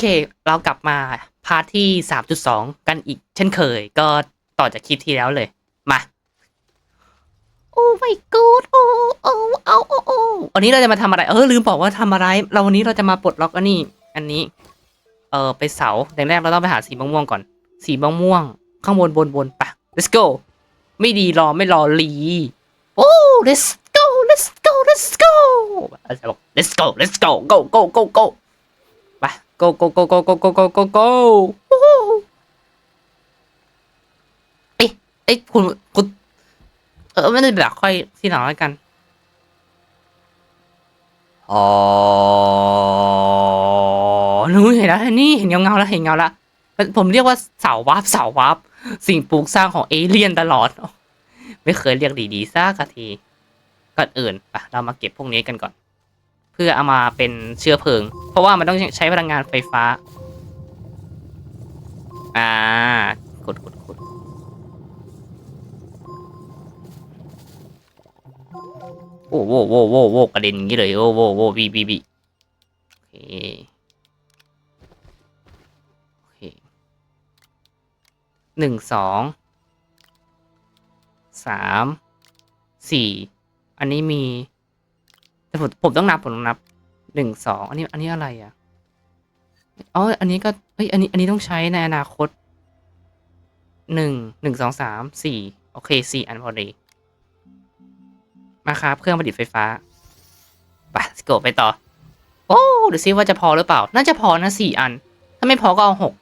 เค เรากลับมาพาร์ทที่ 3.2 กันอีกเช่นเคย ก็ต่อจากคลิปที่แล้วเลย มา โอ้ไม่กูดโอ้โอ้เอาโอ้โอ้วันนี้เราจะมาทำอะไร เออ ลืมบอกว่าทำอะไร เราวันนี้เราจะมาปลดล็อกอันนี้ อันนี้ เออไปเสาอย่างแรกเราต้องไปหาสีม่วงๆก่อน สีม่วงๆข้างบนบนบนไป let's go ไม่ดีรอไม่รอลีโอ้ let's go let's go let's go อาจจะบอก let's go let's go go go go go ไป go go go go go go go go go วู้ฮู้เอ๊ะเอ๊ะคุณคุณเออไม่ได้แบบค่อยที่หลังแล้วกันอ๋อนูเห็นแล้วนี่เห็นเงาเงาแล้วเห็นเงาแล้วผมเรียกว่าเสาวับเสาวับสิ่งปลูกสร้างของเอเลี่ยนตลอด ไม่เคยเรียกดีๆสักทีก่อนอื่นปะเรามาเก็บพวกนี้กันก่อน พื่อเอามาเป็นเชื้อเพลิง เพราะว่ามันต้องใช้พลังงานไฟฟ้า อ่ากดกดกดโอ้โหโว้โว้โว้กระเด็นอย่างนี้เลย โอ้โว้โว้บีบีบีโอเคโอเคหนึ่งสองสามสี่อันนี้มี แต่ผมผมต้องนับผมต้องนับหนึ่งสองอันนี้อันนี้อะไรอะอ๋ออันนี้ก็เฮ้ยอันนี้อันนี้ต้องใช้ในอนาคตหนึ่งหนึ่งสองสามสี่โอเคสี่อันพอดี มาครับเครื่องผลิตไฟฟ้าไปสโกไปต่อ โอ้ดูซิว่าจะพอหรือเปล่า น่าจะพอนะสี่อัน ถ้าไม่พอก็เอาหก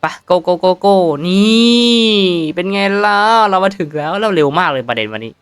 ไปโกโกโกโกนี่ เป็นไงล่ะ เรามาถึงแล้วเราเร็วมากเลยประเด็นวันนี้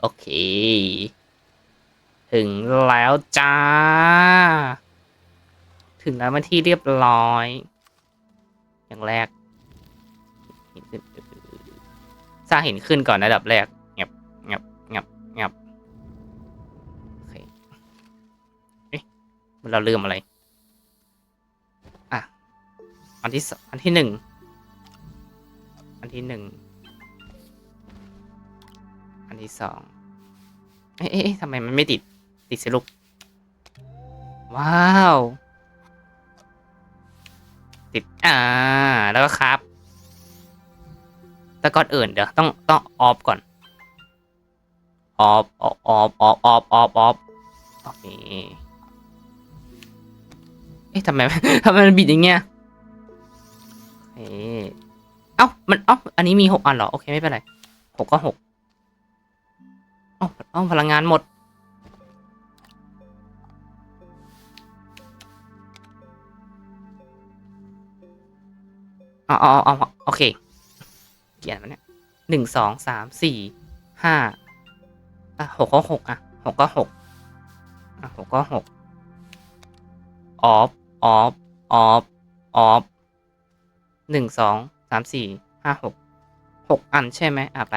โอเค ถึงแล้วจ้า ถึงแล้วมาที่เรียบร้อย อย่างแรกสร้างหินขึ้นก่อนระดับแรกเงียบเงียบเงียบเงียบโอเคเอ๊ะเราลืมอะไร อะ อันที่สอันที่หนึ่ง อันที่หนึ่ง อันที่สอง เอ๊ะเอ๊ะเอ๊ะทำไมมันไม่ติด ติดสิลูก ว้าว ติด อ่า แล้วก็ครับ แต่ก่อนอื่นเดี๋ยวต้องต้องออฟก่อน ออฟออฟออฟออฟออฟออฟออฟโอเคเอ๊ะทำไมทำไมมันบิดอย่างเงี้ยเอ๊ะเอ้า มัน เอ้า อันนี้มีหกอันเหรอ โอเค ไม่เป็นไรหกก็หกเอ้าเอ้าพลังงานหมด อ๋ออ๋ออ๋อโอเค เขียนมันเนี่ยหนึ่งสองสามสี่ห้าอะหกก็หกอะหกก็หกอะหกก็หกออฟออฟออฟออฟหนึ่งสองสามสี่ห้าหกหกอันใช่ไหมอะไป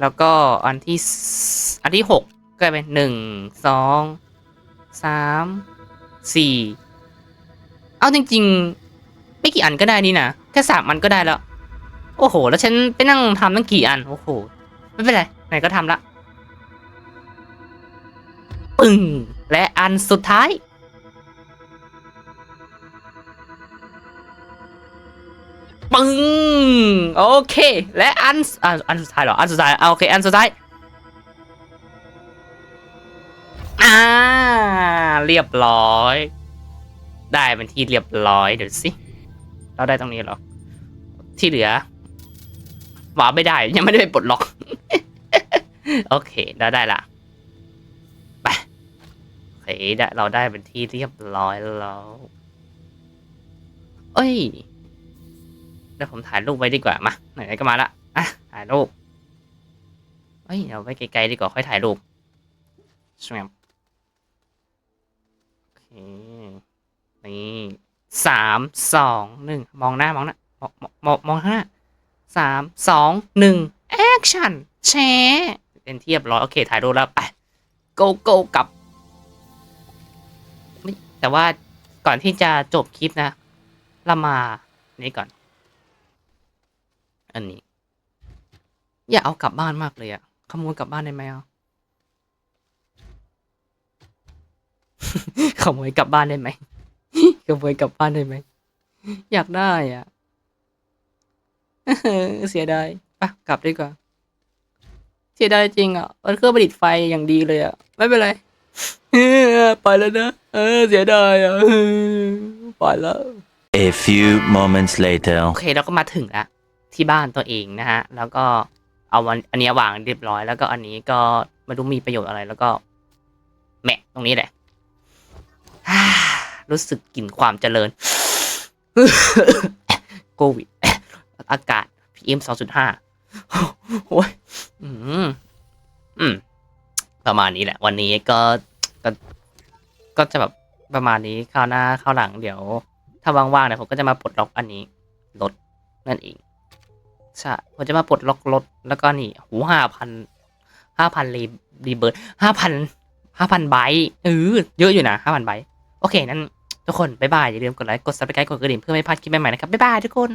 แล้วก็อันที่อันที่หกก็เป็นหนึ่งสองสามสี่เอาจริง ๆ ไม่กี่อันก็ได้นี่นะแค่สามอันก็ได้แล้ว โอ้โห แล้วฉันไปนั่งทำตั้งกี่อัน โอ้โห ไม่เป็นไร ไหนก็ทำละ ปึ้ง และอันสุดท้าย ปึ้ง โอเค และอันอันสุดท้ายเหรอ อันสุดท้ายโอเค อันสุดท้าย อ่า เรียบร้อย ได้เป็นที่เรียบร้อย เดี๋ยวสิ เราได้ตรงนี้เหรอ ที่เหลือวาไม่ได้ ยังไม่ได้ไปปลดล็อก โอเค เราได้ละไปโอเคได้เราได้เป็นที่เรียบร้อยแล้ว เอ้ย ดี๋ยวผมถ่ายรูปไว้ดีกว่ามาไหนๆก็มาละอะถ่ายรูปเฮ้ยเดี๋ยวไว้ไกลๆดีกว่าค่อยถ่ายรูปสวมโอเคนี่สามสองหนึ่งมองหน้ามองหน้ามองมองมองหน้าสามสองหนึ่งแอคชั่นแชร์เป็นเรียบร้อยโอเคถ่ายรูปแล้วไป go go กลับแต่ว่าก่อนที่จะจบคลิปนะ เรามานี่ก่อน อันนี้ อยากเอากลับบ้านมากเลยอะขโมยกลับบ้านได้ไหมอะ ขโมยกลับบ้านได้ไหม ขโมยกลับบ้านได้ไหม อยากได้อะ เสียดายปะกลับดีกว่า เสียดายจริงอะ มันเครื่องประดิษฐ์ไฟอย่างดีเลยอะ ไม่เป็นไร ไปแล้วนะ เออ เสียดายอะ ไปแล้ว A few moments later. โอเคเราก็มาถึงแล้ว ที่บ้านตัวเองนะฮะ แล้วก็เอาวันอันนี้วางเรียบร้อย แล้วก็อันนี้ก็ไม่รู้มีประโยชน์อะไรแล้วก็ แมะตรงนี้แหละฮ่ารู้สึกกลิ่นความเจริญโควิด อากาศ PM สองจุดห้าโอ้ยอืมอืม ประมาณนี้แหละ วันนี้ก็ก็ก็จะแบบประมาณนี้คราวหน้าคราวหลังเดี๋ยว ถ้าว่างๆเนี่ยผมก็จะมาปลดล็อกอันนี้รถนั่นเอง ใช่ผมจะมาปลดล็อกรถแล้วก็นี่หูห้าพันห้าพันรีรีเบิร์ดห้าพันห้าพันไบต์เออเยอะอยู่นะห้าพันไบต์โอเค นั้น ทุกคน บ๊ายบาย อย่าลืมกดไลค์ กดซับสไครต์กดกระดิ่งเพื่อไม่พลาดคลิปใหม่ๆนะครับ บ๊ายบายทุกคน